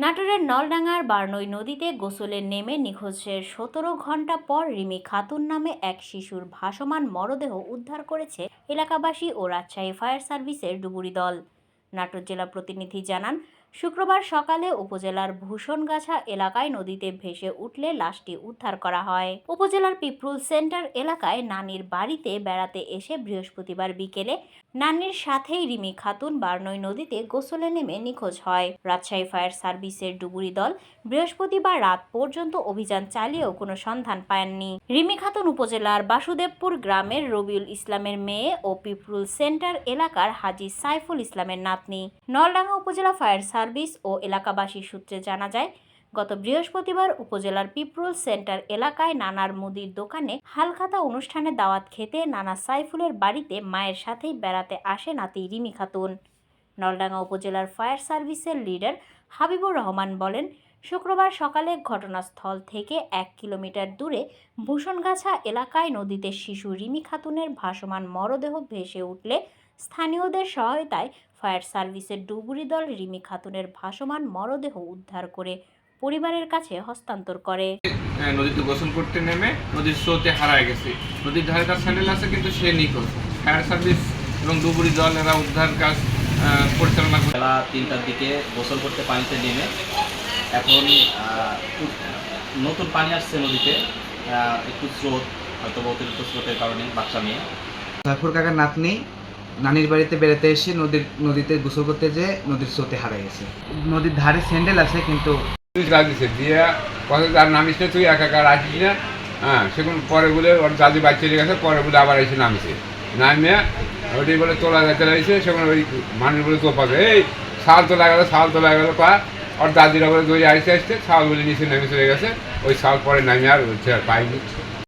নাটোরের নলডাঙ্গার বারনই নদীতে গোসলে নেমে নিখোঁজের সতেরো ঘণ্টা পর রিমি খাতুন নামে এক শিশুর ভাসমান মরদেহ উদ্ধার করেছে এলাকাবাসী ও রাজশাহী ফায়ার সার্ভিসের ডুবুরি দল। নাটোর জেলা প্রতিনিধি জানান শুক্রবার সকালে উপজেলার ভূষণগাছা এলাকায় নদীতে ভেসে উঠলে লাশটি উদ্ধার করা হয়। উপজেলার পিপরুল সেন্টার এলাকায় নানির বাড়িতে বেড়াতে এসে বৃহস্পতিবার বিকেলে নান্নির সাথেই রিমি খাতুন বার্নই নদীতে গোসলে নেমে নিখোঁজ হয়। রাজশাহী ফায়ার সার্ভিসের ডুবুরি দল বৃহস্পতিবার রাত পর্যন্ত অভিযান চালিয়েও কোনো সন্ধান পায়নি। রিমি খাতুন উপজেলার বাসুদেবপুর গ্রামের রবিউল ইসলামের মেয়ে ও পিপরুল সেন্টার এলাকার হাজি সাইফুল ইসলামের নাতনি। নলডাঙ্গা উপজেলা ফায়ার সার্ভিস ও এলাকাবাসী সূত্রে জানা যায়, গত বৃহস্পতিবার উপজেলার পিপরুল সেন্টার এলাকায় নানার মুদির দোকানে হালখাতা অনুষ্ঠানে দাওয়াত খেতে নানা সাইফুলের বাড়িতে মায়ের সাথেই বেড়াতে আসে নাতি রিমি খাতুন। নলডাঙ্গা উপজেলার ফায়ার সার্ভিসের লিডার হাবিবুর রহমান বলেন, শুক্রবার সকালে ঘটনাস্থল থেকে এক কিলোমিটার দূরে ভূষণগাছা এলাকায় নদীতে শিশু রিমি খাতুনের ভাসমান মরদেহ ভেসে উঠলে স্থানীয়দের সহায়তায় ফায়ার সার্ভিসের ডুবুরি দল রিমি খাতুনের ভাসমান মরদেহ উদ্ধার করে পরিবারের কাছে হস্তান্তর করে। নদীতে গোসল করতে নেমে নদীর স্রোতে হারায় গেছে। নদীর ধারে তার স্যান্ডেল আছে কিন্তু সে নিখোঁজ। ফায়ার সার্ভিস এবং ডুবুরি দল এরা উদ্ধার কাজ আহ, পরিচালনা করে। বেলা তিনটার দিকে গোসল করতে পানিতে নেমে এখন আহ, নতুন পানি আসছে নদীতে আহ, একটু স্রোত হয়তো অতিরিক্ত স্রোতের কারণে বাচ্চা মেয়ে। সাইফুর কাকার নাতনি নানির বাড়িতে বেড়াতে এসে নদীর নদীতে গোসল করতে যেয়ে নদীর স্রোতে হারিয়ে গেছে। নদীর ধারে স্যান্ডেল আছে কিন্তু দিছে দিয়ে কথা তার নামিস না তুই একা একা আসিস না। হ্যাঁ সেখান পরে বলে ওর দাদি বাড়ি চলে গেছে পরে বলে আবার এসে নামিছে। নামিয়ে ওইটাই বলে তোলা যেতে লাগছে সেখানে ওই মানুষ বলে তোপাবে এই শাল তোলা গেলো শাল তোলা গেলো পা। ওর দাদিরা বলে দৌড়ে আসতে আসতে শাল বলে নিচে নেমে চলে গেছে ওই শাল পরে নামে আর হচ্ছে আর পাইনি।